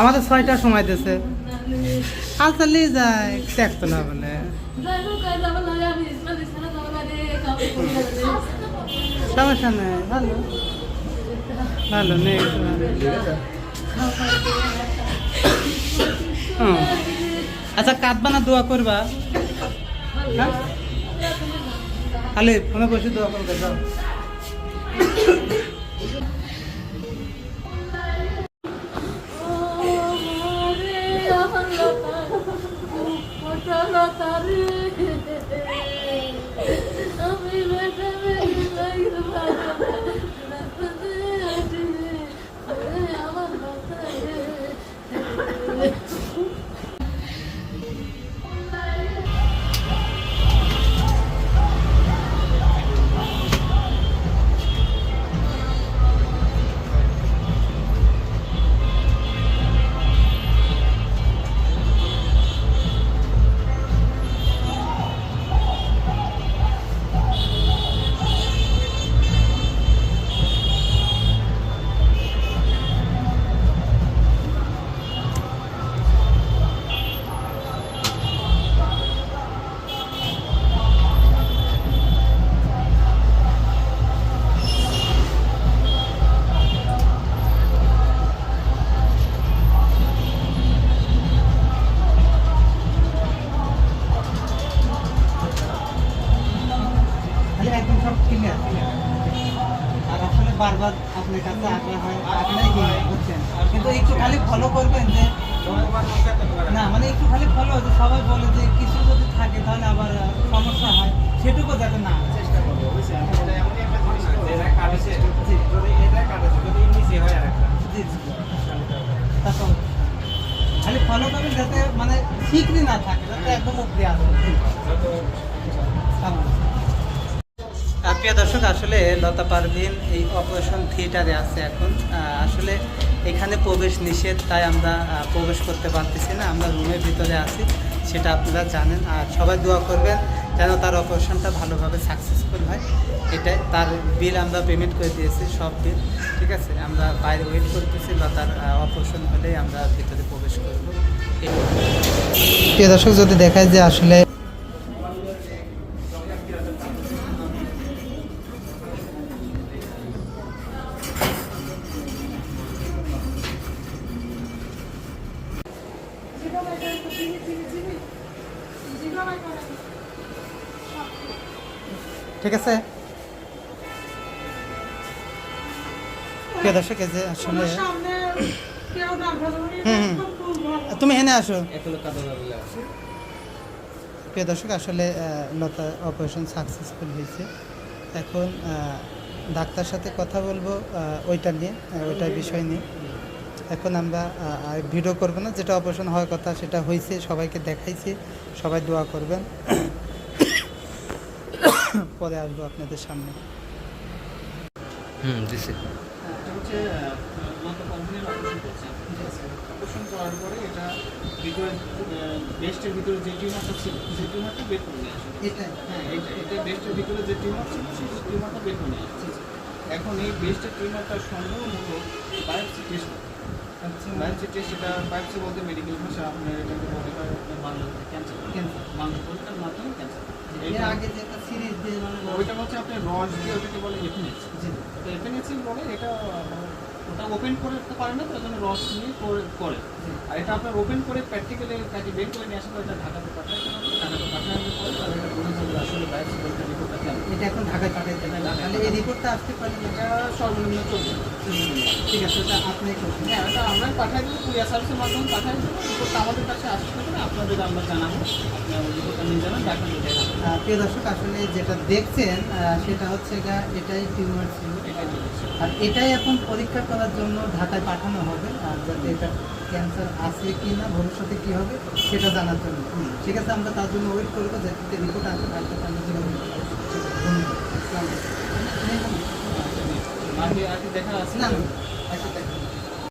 আমাদের ছয়টার সময় দিয়েছে। নিয়ে যায় দেখতো না বলে। সমস্যা নেই ভালো। ভালো নেই। আচ্ছা কাঁদবা না দোয়া করবা। হ্যাঁ? খালি ফোনে বসে দোয়া করবে খালি একদম সব ক্লিয়ার আর আসলে বারবার আপনার কাছে আগ্রহ হয় আপনারাই কি বুঝছেন? কিন্তু একটু খালি ফলো করবেন যে না মানে একটু খালি ফলো যে সবাই বলে যে কিছু যদি থাকে তাহলে আবার সমস্যা হয়। সেটুকু যাতে না। চেষ্টা করব বুঝছেন? এমন একটা জিনিস যেটা কাটেছে, যদি এটা কাটেছে, যদি নিচে হয় আরেকটা, জি জি। খালি ফলো করবেন যাতে মানে ঠিকই না থাকে যাতে একদম উপরে আসে। যত আর প্রিয় দর্শক, আসলে লতা পারভিন এই অপারেশন থিয়েটারে আছে এখন। আসলে এখানে প্রবেশ নিষেধ, তাই আমরা প্রবেশ করতে পারতেছি না। আমরা রুমের ভিতরে আছি, সেটা আপনারা জানেন। আর সবাই দোয়া করবেন যেন তার অপারেশনটা ভালোভাবে সাকসেসফুল হয়। এটাই, তার বিল আমরা পেমেন্ট করে দিয়েছি, সব বিল ঠিক আছে? আমরা বাইরে ওয়েট করতেছি লতার অপারেশন হলেই আমরা ভিতরে প্রবেশ করব। প্রিয় দর্শক, যদি দেখায় যে আসলে ঠিক আছে? প্রিয় দর্শক এই যে আসলে হুম, হুম। তুমি এনে আসো। প্রিয় দর্শক আসলে লতা অপারেশন সাকসেসফুল হয়েছে। এখন ডাক্তার সাথে কথা বলব ওইটা নিয়ে ওইটার বিষয় নিয়ে। এখন আমরা আর ভিডিও করব না। যেটা অপারেশন হওয়ার কথা সেটা হয়েছে সবাইকে দেখাইছি। সবাই দোয়া করবেন। পরে আসব আপনাদের সামনে। হুম দিছি। অপারেশন করার পরে এটা ভিতরে বেস্টের ভিতরে যে টিউমারটা ছিল সেই টিউমারটা বের করে নিয়ে আসে হ্যাঁ এটা এটা বেস্টের ভিতরে যে টিউমার ছিল সেই টিউমারটা বের করে নিয়ে আসে এখন এই বেস্টের টিউমারটা সম্ভবত বায়োপসি টেস্ট আচ্ছা। বায়োপসি টেস্ট এটা বায়োপসি বলতে মেডিকেল ভাষা আপনার এটাকে আপনার বাংলাতে ক্যান্সার ক্যান্সার বাংলা বলতে মাধ্যমে ক্যান্সার এর আগে যে একটা সিরিজ দিয়ে মানে ওইটা হচ্ছে আপনার রস দিয়ে ওইটাকে বলে এফিনেক্স জি। তো এফএনএসি বলে এটা ওটা ওপেন করে রাখতে পারে না তো জন্য রস নিয়ে করে আর এটা আপনার ওপেন করে প্র্যাকটিক্যালি কাজে বের করে নিয়ে আসলে এটা ঢাকাতে পাঠায় ঢাকাতে যাবে আসলে বায়োপসি বলতে রিপোর্টটা কেমন এটা এখন ঢাকায় পাঠাইতে হবে তাহলে এই রিপোর্টটা আসতে পারলে এটা সর্বনিম্ন চলবে ঠিক আছে এটা আপনি করবেন হ্যাঁ এটা আমরা পাঠাই দেবো কুরিয়ার সার্ভিসের মাধ্যমে পাঠাই দেবো। রিপোর্টটা আমাদের কাছে আসতে পারে আপনাদের আমরা জানাব। আপনার রিপোর্টটা নিয়ে যাবেন দেখাবো প্রিয় দর্শক আসলে যেটা দেখছেন সেটা হচ্ছে এটাই টিউমার ছিল। আর এটাই এখন পরীক্ষা করার জন্য ঢাকায় পাঠানো হবে আর যাতে এটা ক্যান্সার আছে কি না ভবিষ্যতে কি হবে সেটা জানার জন্য। ঠিক আছে আমরা তার জন্য ওয়েট করব যাতে রিপোর্ট আসে তারপর আমরা আগে দেখা আছে না, না।